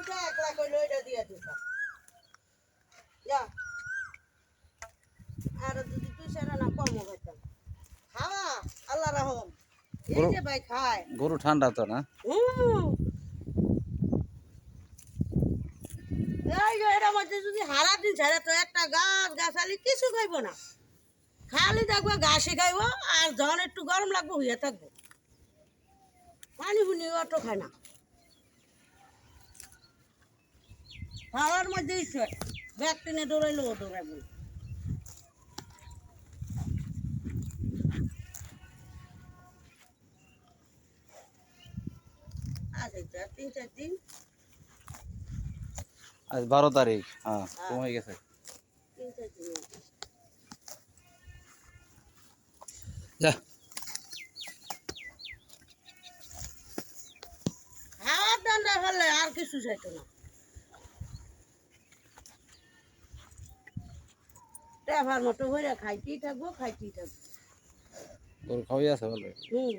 দুটা এক লাখ হইল এটা দিয়ে দিতাম যা। আর যদি তুই সেটা না কম হইতাম খাওয়া আল্লাহ রহম। এই যে ভাই খায়। গরু ঠান্ডা তো না? হুম। এই যে এটার মধ্যে যদি হারা দিন ছাড়া তো একটা গাছ গাছালি কিছু খাইব না। খালি দেখব ঘাসে খাইব আর যখন একটু গরম লাগবে হইয়া থাকব। পানি ফুনি অত খায় না। খাওয়ার মধ্যে ব্যাগ টেনে দৌড়াইলো ও দৌড়াইব আজ বারো তারিখ হ্যাঁ কমে গেছে। তিন চার দিন। হয়েছে। যা। হাওয়ার ডান্ডা ফেললে আর কিছু চাইতো না। টেফার মতো হইয়া খাইতেই থাকব খাইতেই থাকব। গরু খাওয়াই আছে ভালো হুম।